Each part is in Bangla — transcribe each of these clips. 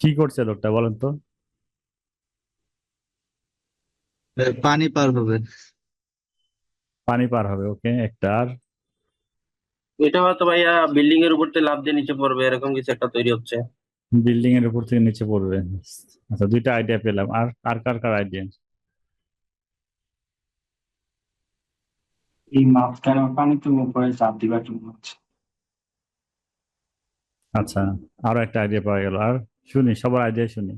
কি করছে লোকটা বলেন তো? পানি পার হবে। পানি পার হবে ওকে একটা আর? এটা হয়তো ভাইয়া বিল্ডিং এর উপর থেকে লাফ দিয়ে নিচে পড়বে এরকম কিছু একটা তৈরি হচ্ছে। বিল্ডিং এর উপর থেকে নিচে পড়বে। আচ্ছা দুইটা আইডিয়া পেলাম। আর আর কার কার আইডিয়া এই মাঝখানে পানি তুমি উপরে চাপ দিবা কি মনে হচ্ছে। আচ্ছা আরও একটা আইডিয়া পাওয়া গেল। আর? শুনি সবার আইডিয়া শুনি।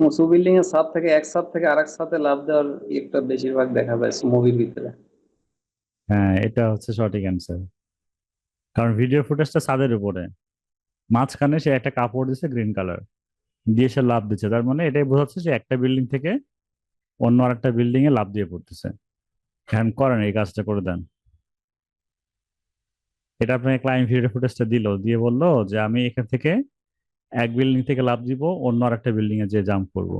উঁচু বিল্ডিং এর ছাদ থেকে এক ছাদ থেকে আরেক ছাদে লাফ দেওয়ার একটা বেশিরভাগ দেখা যায় মুভির ভিতরে। হ্যাঁ এটা হচ্ছে সঠিক অ্যান্সার কারণ ভিডিও ফুটেজটা ছাদের উপরে। মাঝখানে সে একটা কাপড় দিছে গ্রিন কালার দিয়ে সে লাফ দিচ্ছে। তার মানে এটাই বোঝাচ্ছে যে একটা বিল্ডিং থেকে অন্য আরেকটা বিল্ডিং এ লাফ দিয়ে পড়তেছে। এখন করেন এই কাজটা করে দেন। এটা আপনাকে ক্লায়েন্ট ভিডিও ফুটেজটা দিল। দিয়ে বলল যে আমি এখান থেকে এক বিল্ডিং থেকে লাফ দিব অন্য আরেকটা বিল্ডিং এ যে জাম্প করব।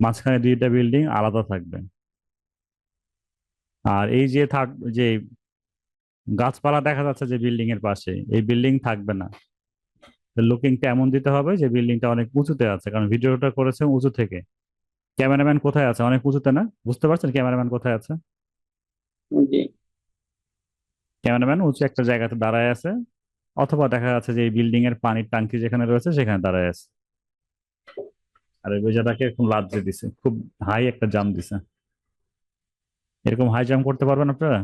মাঝখানে দুইটা বিল্ডিং আলাদা থাকবে। আর এই যে থাক যে গাছপালা দেখা যাচ্ছে যে বিল্ডিং এর পাশে এই বিল্ডিং থাকবে না। লুকিংটা এমন দিতে হবে যে বিল্ডিংটা অনেক উঁচুতে আছে কারণ ভিডিওটা করেছে উঁচু থেকে। ক্যামেরাম্যান কোথায় আছে? অনেক উঁচুতে না? বুঝতে পারছেন ক্যামেরাম্যান কোথায় আছে? ক্যামেরাম্যান উঁচু একটা জায়গাতে দাঁড়ায় আছে। অথবা দেখা যাচ্ছে যে এই বিল্ডিং এর পানির ট্যাঙ্কি যেখানে রয়েছে সেখানে দাঁড়ায় আছে। আর ওই বেজাটাকে এরকম লাফ দিয়ে দিছে খুব হাই একটা জাম্প দিছে। এরকম হাই জাম্প করতে পারবেন আপনারা?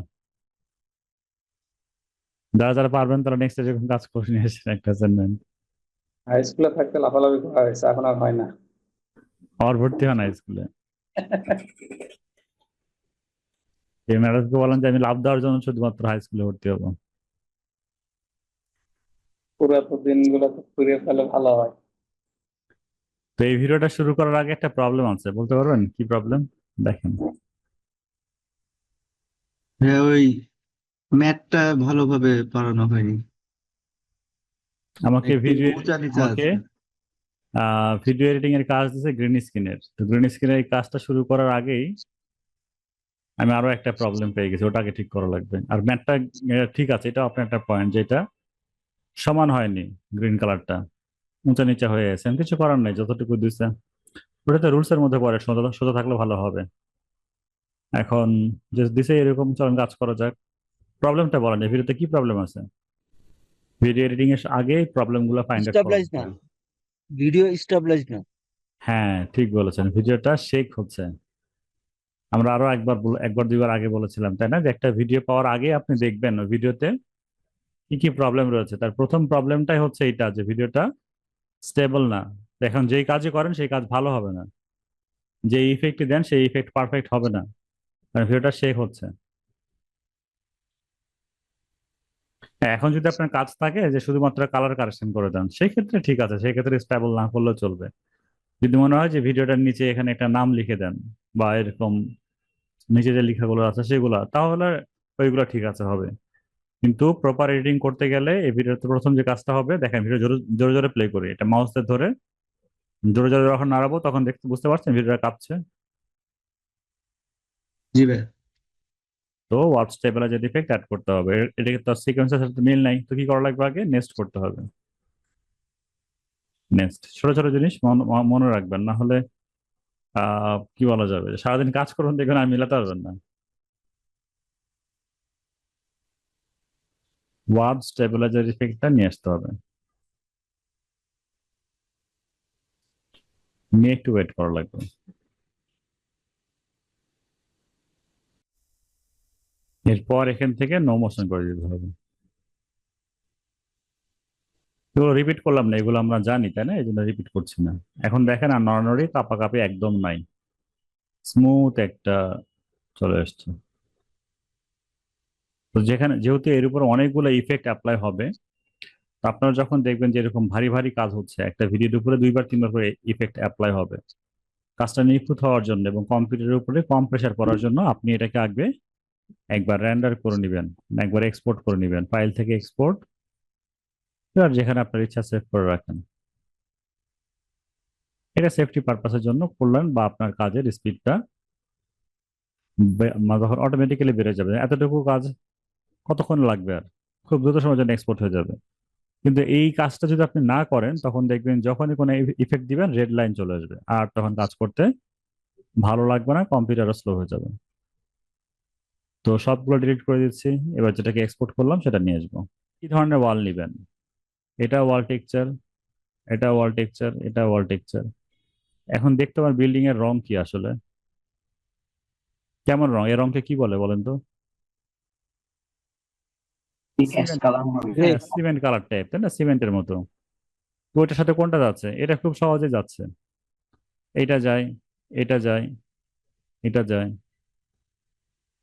যারা যারা পারবেন তারা নেক্সট এরকম কাজ করে নিয়ে আসেন একটা অ্যাসাইনমেন্ট হাই স্কুলে থাকতে লাফালাফি করা হয়েছে এখন আর হয় না। আমার ভর্তি হয় না স্কুলে এই ম্যাডামকে বলেন যে আমি লাভ দেওয়ার জন্য শুধুমাত্র হাই স্কুলে ভর্তি হব। তো ফিরে পেলে ভালো হয়। তো এই ভিডিওটা শুরু করার আগে একটা প্রবলেম আছে বলতে পারবেন? কি প্রবলেম দেখেন। হ্যাঁ ওই ম্যাটটা ভালোভাবে পারানো হয়নি। আমাকে ভিডিও আমাকে ভিডিও এডিটিং এর কাজ দিছে গ্রিন স্ক্রিনের তো গ্রিন স্ক্রিনের এই কাজটা শুরু করার আগেই আমি আরও একটা প্রবলেম পেয়ে গেছি ওটাকে ঠিক করা লাগবে। আর ম্যাটটা ঠিক আছে এটা আপনার একটা পয়েন্ট যেটা সমান হয়নি গ্রিন কালারটা উঁচা নিচা হয়ে গেছে। কিছু করার নেই যতটুকু দিছে। ওটা তো রুলস এর মধ্যে পড়ে সোজা সোজা থাকলে ভালো হবে। এখন যে দিছে এরকম চলুন কাজ করা যাক। প্রবলেমটা বলেন এই ভিডিওতে কি প্রবলেম আছে? ভিডিও এডিটিং এর আগে প্রবলেমগুলো ফাইন্ড আউট স্টাবলাইজ না। ভিডিও স্টাবলাইজ না। হ্যাঁ ঠিক বলেছেন। ভিডিওটা শেক হচ্ছে। আমরা আরও একবার একবার দুইবার আগে বলেছিলাম তাই না? যে একটা ভিডিও পাওয়ার আগে আপনি দেখবেন ভিডিওতে কি কি প্রবলেম রয়েছে? তার প্রথম প্রবলেমটাই হচ্ছে এটা যে ভিডিওটা স্টেবল না। এখন যেই কাজই করেন, সেই কাজ ভালো হবে না। যে ইফেক্টই দেন, সেই ইফেক্ট পারফেক্ট হবে না। কারণ ভিডিওটা শেক হচ্ছে। এখন যদি আপনার কাজ থাকে যে শুধুমাত্র কালার কারেকশন করে দেন সেই ক্ষেত্রে ঠিক আছে সেই ক্ষেত্রে স্টেবল না করলেও চলবে। যদি মনে হয় যে ভিডিওটার নিচে এখানে একটা নাম লিখে দেন, বা এরকম নিচে যে লেখাগুলো আছে সেগুলো, তাহলে ওইগুলো ঠিক আছে, হবে। কিন্তু প্রপার এডিটিং করতে গেলে এই ভিডিওতে প্রথম যে কাজটা হবে দেখেন ভিডিও জোরে জোরে জোরে প্লে করি। এটা মাউসে ধরে জোরে জোরে যখন নাড়াবো তখন দেখতে বুঝতে পারছেন ভিডিওটা কাঁপছে? জি ভাই। তো ওয়ার্ড স্টেবিলাইজার ইফেক্ট অ্যাড করতে হবে। এটাকে তো সিকোয়েন্সের সাথে মিল নাই। তো কি করা লাগবে আগে? নেক্সট করতে হবে। নেক্সট ছোট ছোট জিনিস মন- মনে রাখবেন। না হলে কি বলা যাবে? সারাদিন কাজ করুন দেখবেন আর মিলাতে পারবেন না। ওয়ার্ড স্টেবিলাইজার ইফেক্টটা নিয়ে আসতে হবে। নিয়ে একটু ওয়েট করা লাগবে। এরপর এখান থেকে নো মোশন করে দিতে হবে। এগুলো রিপিট করলাম না, এগুলো আমরা জানি, তাই না? এই জন্য রিপিট করছি না। এখন দেখেন, আর নড়ানড়ি কাঁপাকাঁপি একদম নাই। স্মুথ একটা চলে আসছে। তো যেখানে, যেহেতু এর উপর অনেকগুলো ইফেক্ট অ্যাপ্লাই হবে আপনারা যখন দেখবেন যে এরকম ভারী ভারী কাজ হচ্ছে, একটা ভিডিওর উপরে দুইবার, তিনবার করে ইফেক্ট অ্যাপ্লাই হবে। কাজটা নিখুঁত হওয়ার জন্য এবং কম্পিউটারের উপরে কম প্রেশার করার জন্য আপনি এটাকে আগে একবার র্যান্ডার করে নেবেন, একবার এক্সপোর্ট করে নেবেন ফাইল থেকে এক্সপোর্ট আর যেখানে আপনার ইচ্ছা সেভ করে রাখেন। এটা সেফটি পারপাসের জন্য করলেন বা আপনার কাজের স্পিডটা অটোমেটিক্যালি বেড়ে যাবে। এতটুকু কাজ কতক্ষণ লাগবে আর? খুব দ্রুত সময়ের জন্য এক্সপোর্ট হয়ে যাবে। কিন্তু এই কাজটা যদি আপনি না করেন, তখন দেখবেন যখনই কোনো ইফেক্ট দিবেন রেড লাইন চলে আসবে। আর তখন কাজ করতে ভালো লাগবে না কম্পিউটারও স্লো হয়ে যাবে। তো সবগুলো ডিলিট করে দিচ্ছি। এবার যেটাকে এক্সপোর্ট করলাম, সেটা নিয়ে আসব। কি ধরনের ওয়াল নেবেন? এটা ওয়াল টেক্সচার এটা ওয়াল টেক্সচার এটা ওয়াল টেক্সচার এখন দেখতে আমার বিল্ডিং এর রং কি আসলে? কেমন রং? এর রংকে কি বলে বলেন তো? সিমেন্ট কালার টাইপ তাই না? সিমেন্টের মতো। তো ওইটার সাথে কোনটা যাচ্ছে? এটা খুব সহজে যাচ্ছে। এটা যায় এটা যায় এটা যায়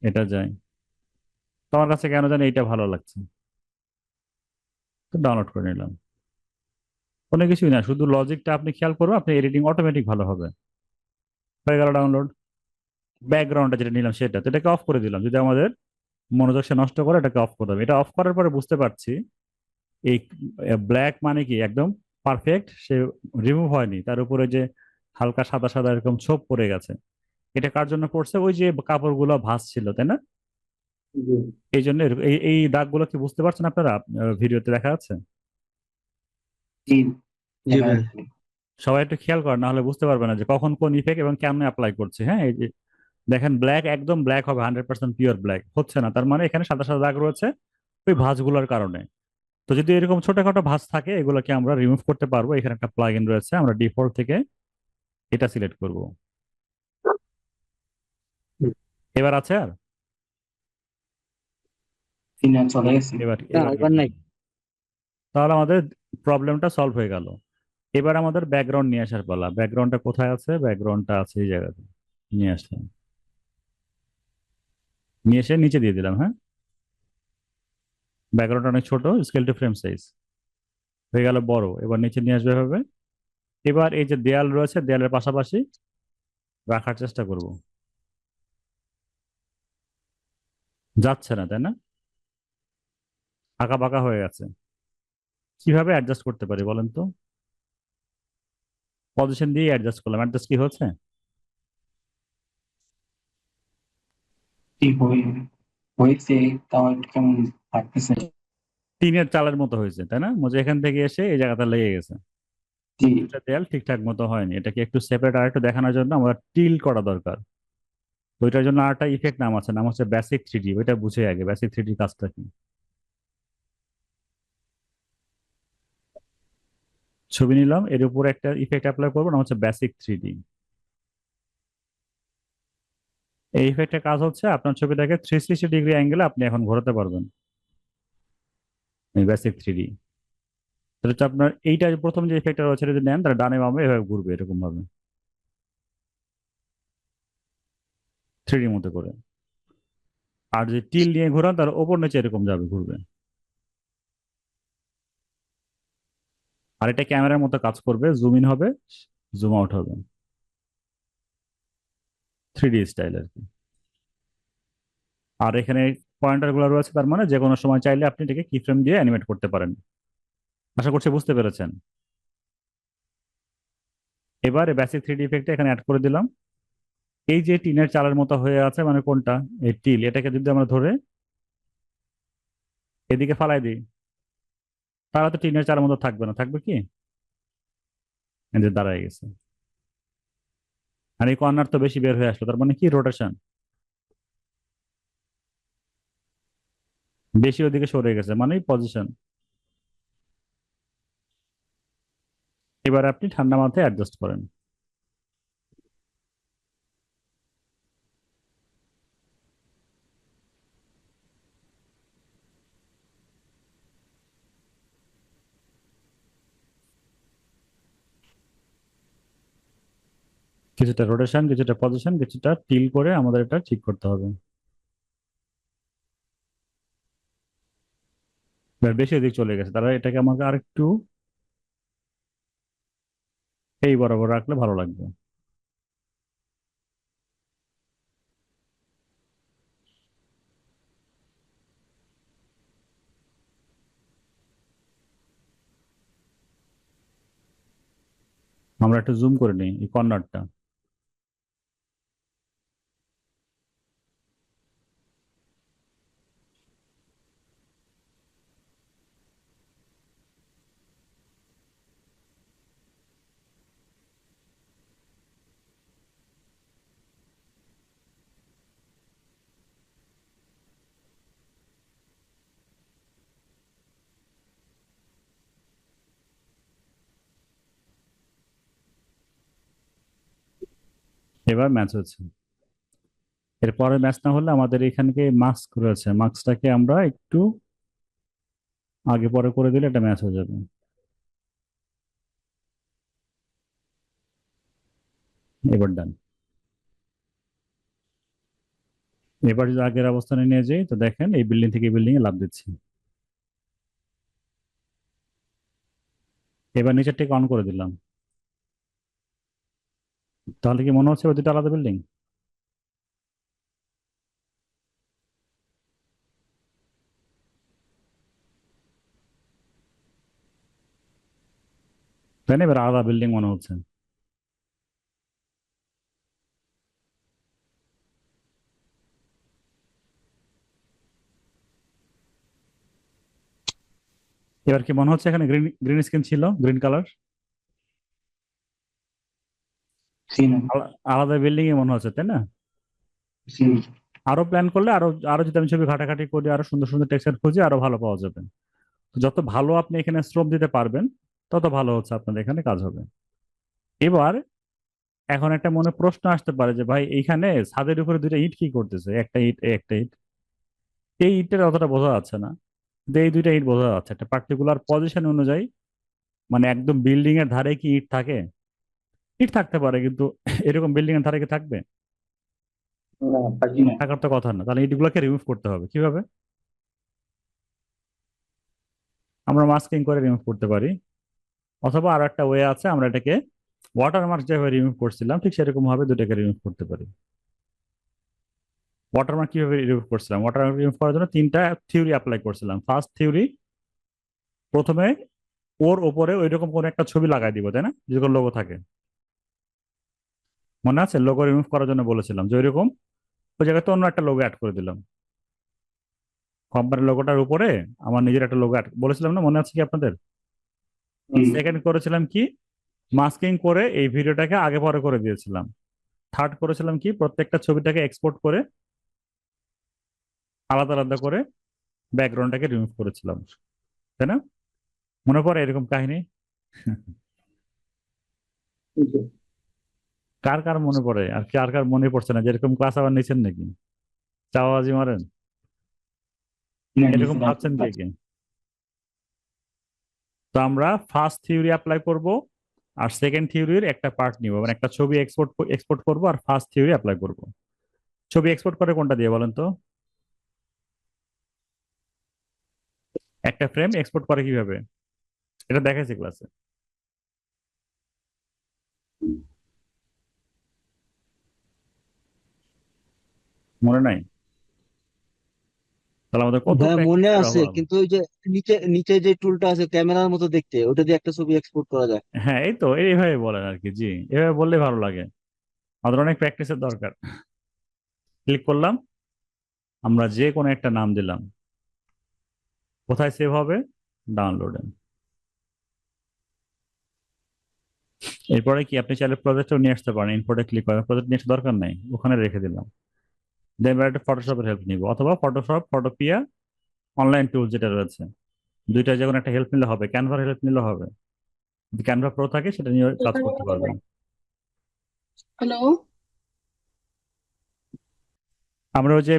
এটা যায়। তো আমার কাছে কেন জানি এইটা ভালো লাগছে। তো ডাউনলোড করে নিলাম। কোনো কিছুই না শুধু লজিকটা আপনি খেয়াল করবেন আপনি এডিটিং অটোমেটিক ভালো হবে। হয়ে গেল ডাউনলোড ব্যাকগ্রাউন্ডটা যেটা নিলাম সেটা। তো এটাকে অফ করে দিলাম। যদি আমাদের মনোযোগ সে নষ্ট করে এটাকে অফ করে দেবে। এটা অফ করার পরে বুঝতে পারছি এই ব্ল্যাক মানে কি? একদম পারফেক্ট সে রিমুভ হয়নি। তার উপরে যে হালকা সাদা সাদা এরকম ছোপ পড়ে গেছে। এটা কার জন্য পড়ছে? ওই যে কাপড়গুলো ভাঁজ ছিল তাই না? এই জন্য এই এই দাগগুলো কি বুঝতে পারছেন আপনারা? ভিডিওতে দেখা যাচ্ছে? সবাই একটু খেয়াল করেন না হলে বুঝতে পারবে না যে কখন কোন ইফেক্ট এবং কেমনে অ্যাপ্লাই করছে। হ্যাঁ এই যে দেখেন ব্ল্যাক একদম ব্ল্যাক হবে হান্ড্রেড পার্সেন্ট পিওর ব্ল্যাক হচ্ছে না। তার মানে এখানে সাদা সাদা দাগ রয়েছে ওই ভাঁজগুলোর কারণে। তো যদি এরকম ছোটখাটো ভাঁজ থাকে এগুলোকে আমরা রিমুভ করতে পারব। এখানে একটা প্লাগ ইন রয়েছে আমরা ডিফল্ট থেকে এটা সিলেক্ট করব। এবার আছে আর? তাহলে আমাদের প্রবলেমটা সলভ হয়ে গেল। এবার আমাদের ব্যাকগ্রাউন্ড নিয়ে আসার পালা। ব্যাকগ্রাউন্ডটা কোথায় আছে? ব্যাকগ্রাউন্ডটা আছে এই জায়গাতে। নিয়ে আসলাম। নিয়ে এসে নিচে দিয়ে দিলাম হ্যাঁ? ব্যাকগ্রাউন্ড অনেক ছোট স্কেল টু ফ্রেম সাইজ হয়ে গেল বড়, এবার নিচে নিয়ে আসবে হবে। এবার এই যে দেয়াল রয়েছে, দেয়ালের পাশাপাশি রাখার চেষ্টা করব। যাচ্ছে না, তাই না? আঁকা বাঁকা হয়ে গেছে। কীভাবে অ্যাডজাস্ট করতে পারি বলেন তো? পজিশন দিয়ে অ্যাডজাস্ট করলাম। অ্যাডজাস্ট কি হচ্ছে? কি হয়েছে তাও একটু কেমন লাগতেছে? টিনের চালের মতো হয়েছে তাই না? মজা এখান থেকে এসে এই জায়গাটা লেগে গেছে। দেয়াল ঠিকঠাক মতো হয়নি। এটাকে একটু সেপারেট আর একটু দেখানোর জন্য আমরা টিল করা দরকার। তো ওইটার জন্য আরেকটা ইফেক্ট নাম আছে নাম হচ্ছে বেসিক থ্রি ডি ওইটা বুঝে আগে বেসিক থ্রি ডি কাজটা কি? ছবি নিলাম এর উপরে একটা ইফেক্ট অ্যাপ্লাই করব নাম হচ্ছে বেসিক থ্রি ডি এই ইফেক্টের কাজ হচ্ছে আপনার ছবিটাকে থ্রি সিক্সটি ডিগ্রি অ্যাঙ্গেলে আপনি এখন ঘোরাতে পারবেন। থ্রি ডি হচ্ছে আপনার এইটা প্রথম যে ইফেক্টটা রয়েছে যদি নেন, তাহলে ডানে বামে এভাবে ঘুরবে এরকম ভাবে থ্রি মতো করে। আর যে টিল নিয়ে ঘোরান তার ওপর নিচে এরকম যাবে, ঘুরবে। আর এটা ক্যামেরার মতো কাজ করবে জুম ইন হবে জুম আউট হবে। থ্রি স্টাইল আর কি। আর এখানে পয়েন্টারগুলো রয়েছে, তার মানে যে কোনো সময় চাইলে আপনি এটাকে কি ফ্রেম দিয়ে অ্যানিমেট করতে পারেন। আশা করছি বুঝতে পেরেছেন। এবারে বেসিক থ্রি ডি ইফেক্ট এখানে অ্যাড করে দিলাম। এই যে টিনের চালের মতো হয়ে আছে মানে কোনটা? এই টিল, এটাকে যদি আমরা ধরে এদিকে ফালাই দিই, তাহলে তো টিনের চালের মতো থাকবে না। থাকবে কি? যে দাঁড়ায় গেছে। আর এই কর্নার তো বেশি বের হয়ে আসলো তার মানে কি? রোটেশন বেশি ওদিকে সরে গেছে মানে পজিশন এবার আপনি ঠান্ডা মাথায় অ্যাডজাস্ট করেন। কিছুটা রোটেশন কিছুটা পজিশন কিছুটা টিল করে আমাদের এটা ঠিক করতে হবে। বেশি দিক চলে গেছে তারা এটাকে আমাকে আরেকটু এই বরাবর রাখলে ভালো লাগবে। আমরা একটু জুম করে নিই, এই কর্নারটা এবার ম্যাচ হচ্ছে। এরপরে ম্যাচ না হলে আমাদের এখানকে মাস্ক রয়েছে। মাস্কটাকে আমরা একটু আগে পরে করে দিলে এটা ম্যাচ হয়ে যাবে। এবার ডান এবার যদি আগের অবস্থানে নিয়ে যাই, তো দেখেন এই বিল্ডিং থেকে বিল্ডিং এ লাভ দিচ্ছি। এবার নিচের থেকে অন করে দিলাম। তাহলে কি মনে হচ্ছে ওই দুটো আলাদা বিল্ডিং তাই এবার আলাদা বিল্ডিং মনে হচ্ছে। এবার কি মনে হচ্ছে এখানে গ্রিন গ্রিন স্ক্রিন ছিল গ্রিন কালার জি না আলাদা বিল্ডিং এ মনে হচ্ছে তাই না? আরও প্ল্যান করলে আরও আরও যদি আমি ছবি ঘাটাঘাটি করি আরও সুন্দর সুন্দর টেক্সচার খুঁজে আরও ভালো পাওয়া যাবে। যত ভালো আপনি এখানে শ্রম দিতে পারবেন তত ভালো হচ্ছে আপনাদের এখানে কাজ হবে। এবার এখন একটা মনে প্রশ্ন আসতে পারে যে ভাই এইখানে ছাদের উপরে দুইটা ইট কি করতেছে? একটা ইট একটা ইট। এই ইটের অতটা বোঝা যাচ্ছে না। এই দুইটা ইট বোঝা যাচ্ছে। একটা পার্টিকুলার পজিশন অনুযায়ী মানে একদম বিল্ডিং এর ধারে কি ইট থাকে? ইট থাকতে পারে কিন্তু এরকম বিল্ডিং এর ধারে কি থাকবে? থাকার তো কথা না। তাহলে ইটগুলোকে রিমুভ করতে হবে। কীভাবে? আমরা মাস্কিং করে রিমুভ করতে পারি। অথবা আরও একটা ওয়ে আছে আমরা এটাকে ওয়াটারমার্ক যেভাবে রিমুভ করছিলাম ঠিক সেরকম ভাবে দুটাকে রিমুভ করতে পারি। ওয়াটার মার্ক কীভাবে রিমুভ করছিলাম? ওয়াটার মার্ক রিমুভ করার জন্য তিনটা থিওরি অ্যাপ্লাই করছিলাম। ফার্স্ট থিওরি প্রথমে ওর ওপরে ওই রকম কোনো একটা ছবি লাগাই দিব তাই না? যেগুলো লোগো থাকে। মনে আছে? লোগো রিমুভ করার জন্য বলেছিলাম যে ওইরকম ওই জায়গাতে অন্য একটা লোগো অ্যাড করে দিলাম। কোম্পানির লোগোটার উপরে আমার নিজের একটা লোগো অ্যাড বলেছিলাম না? মনে আছে কি আপনাদের? সেকেন্ড করেছিলাম কি? মাস্কিং করে এই ভিডিওটাকে আগে পরে করে দিয়েছিলাম। থার্ড করেছিলাম কি? প্রত্যেকটা ছবিটাকে এক্সপোর্ট করে আলাদা আলাদা করে ব্যাকগ্রাউন্ডটাকে রিমুভ করেছিলাম। তাই না? মনে পড়ে এরকম কাহিনী। কার কার মনে পড়ে? আর কার কার মনে পড়ছে না? যেরকম ক্লাস আবার নিছেন নাকি? চাওয়াবাজি মারেন? এরকম ভাবছেন কে কে? তো আমরা ফার্স্ট থিওরি অ্যাপ্লাই করব আর সেকেন্ড থিওরির একটা পার্ট নিব। মানে একটা ছবি এক্সপোর্ট এক্সপোর্ট করব আর ফার্স্ট থিওরি অ্যাপ্লাই করব। ছবি এক্সপোর্ট করে কোনটা দিয়ে বলেন তো? একটা ফ্রেম এক্সপোর্ট করে কীভাবে? এটা দেখাইছি ক্লাসে মনে নাই? তাহলে আমাদের কত হ্যাঁ মনে আছে অভাব। কিন্তু ওই যে নিচে নিচে যে টুলটা আছে ক্যামেরার মতো দেখতে ওটা দিয়ে একটা ছবি এক্সপোর্ট করা যায়। হ্যাঁ এই তো এইভাবে বলেন আর কি জি। এভাবে বললে ভালো লাগে। আমাদের অনেক প্র্যাকটিসের দরকার। ক্লিক করলাম। আমরা যে কোনো একটা নাম দিলাম। কোথায় সেভ হবে? ডাউনলোডে এরপরে কি আপনি চাইলে প্রজেক্টও নিয়ে আসতে পারেন। ইনপোর্টে ক্লিক করেন। প্রজেক্ট নিয়ে আসার দরকার নেই। ওখানে রেখে দিলাম। দেন এবার একটা ফটোশপের হেল্প নিব অথবা ফটোশপ ফটোপিয়া অনলাইন টুল যেটা রয়েছে। দুইটা যখন একটা হেল্প নিলে হবে ক্যানভার হেল্প নিলে হবে। যদি ক্যানভা প্রো থাকে সেটা নিয়ে কাজ করতে পারবেন হ্যালো আমরা ওই যে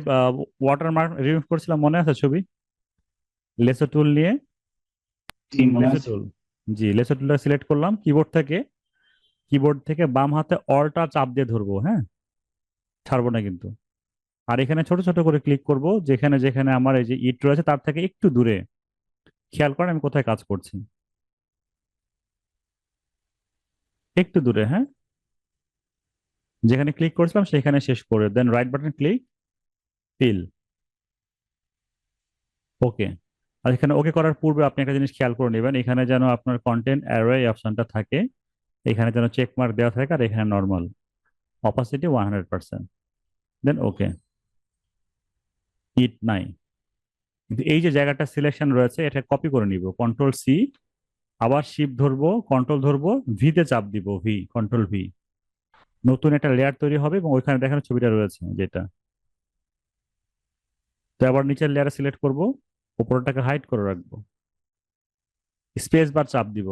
ওয়াটার মার্ক রিমুভ করেছিলাম মনে আছে ছবি? লেসো টুল নিয়ে? জি মনে লেসো টুল জি লেসো টুলটা সিলেক্ট করলাম কিবোর্ড থেকে। কিবোর্ড থেকে বাম হাতে অলটা চাপ দিয়ে ধরবো হ্যাঁ? ছাড়বো না কিন্তু। আর এখানে ছোট ছোট করে ক্লিক করব, যেখানে যেখানে আমার এই যে ইট রয়েছে, তার থেকে একটু দূরে। খেয়াল করেন আমি কোথায় কাজ করছি। একটু দূরে হ্যাঁ? যেখানে ক্লিক করছিলাম, সেখানে শেষ করে। Then right button click fill okay আর এখানে ওকে করার পূর্বে আপনি একটা জিনিস খেয়াল করে নেবেন, এখানে যেন আপনার কন্টেন্ট অ্যারে অপশনটা থাকে, এখানে যেন চেক মার্ক দেওয়া থাকে, আর এখানে normal opacity one hundred percent then okay it নাই। কিন্তু এই যে জায়গাটা সিলেকশন রয়েছে, এটা কপি করে নিব। কন্ট্রোল সি আবার শিফট ধরবো কন্ট্রোল ধরবো ভিতে চাপ দিব ভি কন্ট্রোল ভি নতুন একটা লেয়ার তৈরি হবে এবং ওইখানে দেখানো ছবিটা রয়েছে যেটা। তো আবার নিচের লেয়ারে সিলেক্ট করব, উপরটাকে হাইড করে রাখব। স্পেস বার চাপ দিব।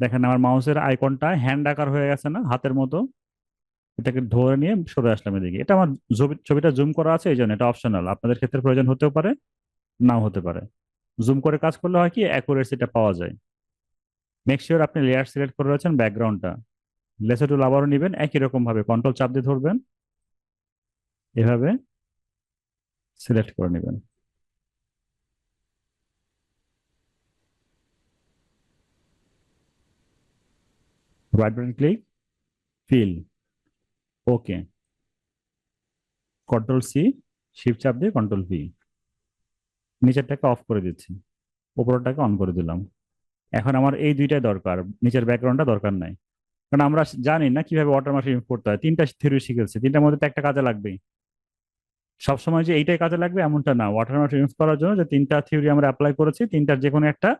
দেখেন আমার মাউসের আইকনটা হ্যান্ড আকার হয়ে গেছে না, হাতের মতো। এটাকে ধরে নিয়ে সরে আসলাম এদিকে। এটা আমার ছবি- ছবিটা জুম করা আছে, এই জন্য এটা অপশনাল আপনাদের ক্ষেত্রে প্রয়োজন হতেও পারে, নাও হতে পারে। জুম করে কাজ করলে হয় কি অ্যাকুরেসিটা পাওয়া যায়। মেক শিওর আপনি লেয়ার সিলেক্ট করে রয়েছেন ব্যাকগ্রাউন্ডটা লেসে টুল আবারও নেবেন, একই রকম ভাবে কন্ট্রোল চাপ দিয়ে ধরবেন। এভাবে সিলেক্ট করে নেবেন। Right button click fill okay. Control C shift চাপ দিয়ে কন্ট্রোল ভি নিচেরটাকে অফ করে দিচ্ছি। উপরটাকে অন করে দিলাম। এখন আমার এই দুইটাই দরকার। নিচের ব্যাকগ্রাউন্ডটা দরকার নাই। কারণ আমরা জানি না কীভাবে ওয়াটারমার্ক রিমুভ করতে হয়। তিনটা থিওরি শিখেছি। তিনটার মধ্যে তো একটা কাজে লাগবেই সবসময় যে এইটাই কাজে লাগবে, এমনটা না। ওয়াটার ওয়াটারমার্ক রিমুভ করার জন্য যে তিনটা থিওরি আমরা অ্যাপ্লাই করেছি, তিনটার যে কোনো একটা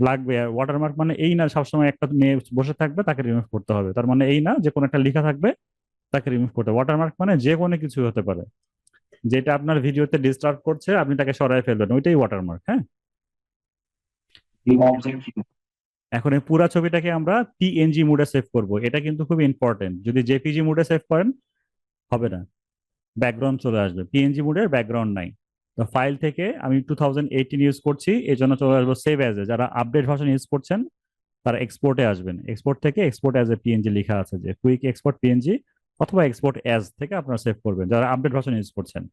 লাগবে। আর ওয়াটারমার্ক মানে এই না সবসময় একটা মেয়ে বসে থাকবে, তাকে রিমুভ করতে হবে। তার মানে এই না যে কোনো একটা লেখা থাকবে তাকে রিমুভ করতে ওয়াটারমার্ক মানে যে কোনো কিছু হতে পারে। যেটা আপনার ভিডিওতে ডিস্টার্ব করছে আপনি তাকে সরাই ফেলবেন। ওইটাই ওয়াটারমার্ক হ্যাঁ. এখন এই পুরা ছবিটাকে আমরা পিএনজি মোডে সেভ করব। এটা কিন্তু খুব ইম্পর্টেন্ট যদি জেপিজি মোডে সেভ করেন হবে না। ব্যাকগ্রাউন্ড চলে আসবে। পিএনজি মোডের ব্যাকগ্রাউন্ড নাই। তো ফাইল থেকে আমি টু থাউজেন্ড এইটিন ইউজ করছি এই জন্য চলে আসব সেভ অ্যাজ এ। যারা আপডেট ভার্সন ইউজ করছেন তারা এক্সপোর্টে আসবেন। এক্সপোর্ট থেকে এক্সপোর্ট অ্যাজ এ পিএনজি লেখা আছে যে কুইক এক্সপোর্ট পিএনজি অথবা এক্সপোর্ট অ্যাজ থেকে আপনারা সেভ করবেন। যারা আপডেট ভার্সন ইউজ করছেন।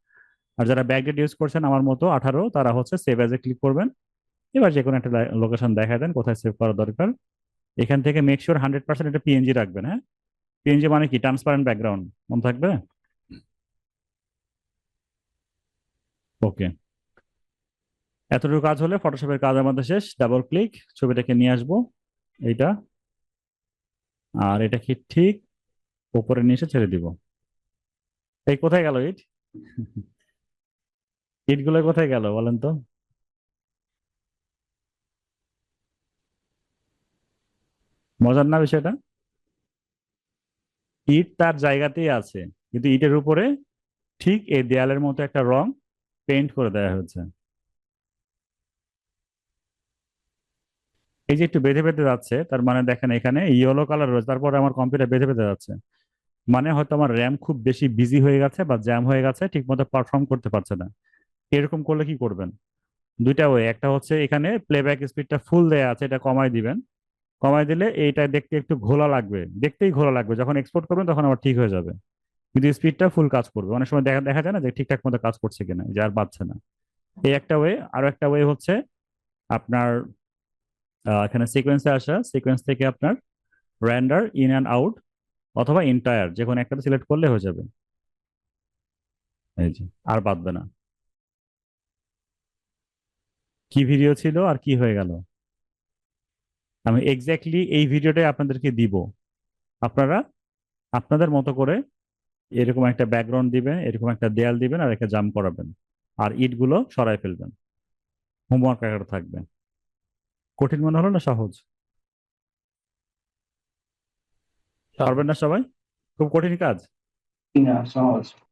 আর যারা ব্যাকডেট ইউজ করছেন, আমার মতো আঠারো, তারা হচ্ছে সেভ অ্যাজ ক্লিক করবেন। এবার যে কোনো একটা লোকেশন দেখা দেন, কোথায় সেভ করা দরকার। এখান থেকে মেক শিওর হান্ড্রেড পার্সেন্ট এটা পিএনজি রাখবেন হ্যাঁ? পিএনজি মানে কি? ট্রান্সপারেন্ট ব্যাকগ্রাউন্ড মনে থাকবে? ওকে। এতটুকু কাজ হলে ফটোশপের কাজ আমাদের শেষ। ডাবল ক্লিক ছবিটাকে নিয়ে আসব। এইটা। আর এটা কি ঠিক? উপরে নিয়ে এসে ছেড়ে দিব। এই কোথায় গেল ইট? ইটগুলো কোথায় গেল বলেন তো? মজার না বিষয়টা? ইট তার জায়গাতেই আছে, কিন্তু ইটের উপরে ঠিক এই দেয়ালের মতো একটা রং পেইন্ট করে দেওয়া হয়েছে। এই যে একটু বেঁধে বেঁধে যাচ্ছে, তার মানে দেখেন এখানে ইয়েলো কালার রয়েছে, তারপরে আমার কম্পিউটার বেঁধে বেঁধে যাচ্ছে। মানে হয়তো আমার র্যাম খুব বেশি বিজি হয়ে গেছে বা জ্যাম হয়ে গেছে ঠিক মতো পারফর্ম করতে পারছে না। এরকম করলে কি করবেন? দুইটা ওয়ে একটা হচ্ছে এখানে প্লেব্যাক স্পিডটা ফুল দেয়া আছে, এটা কমাই দিবেন। কমাই দিলে এইটা দেখতে একটু ঘোলা লাগবে, দেখতেই ঘোলা লাগবে। যখন এক্সপোর্ট করবেন তখন আবার ঠিক হয়ে যাবে। কিন্তু স্পিডটা ফুল কাজ করবে। অনেক সময় দেখা দেখা যায় না যে ঠিকঠাক মতো কাজ করছে কিনা, যে আর বাড়ছে না। এই একটা ওয়ে আরও একটা ওয়ে হচ্ছে আপনার এখানে সিকোয়েন্সে আসা। সিকোয়েন্স থেকে আপনার র্যান্ডার ইন অ্যান্ড আউট অথবা এন্টায়ার যে কোনো একটা সিলেক্ট করলে হয়ে যাবে। এই যে, আর বাদবে না। কি ভিডিও ছিল আর কি হয়ে গেল? আমি এক্স্যাক্টলি এই ভিডিওটাই আপনাদেরকে দিব। আপনারা আপনাদের মতো করে এরকম একটা ব্যাকগ্রাউন্ড দিবেন, এরকম একটা দেয়াল দিবেন আর একটা জাম করাবেন। আর ইটগুলো সরাই ফেলবেন। হোমওয়ার্ক একটা থাকবে। কঠিন মনে হলো না সহজ? পারবেন না সবাই? খুব কঠিন কাজ। না সহজ।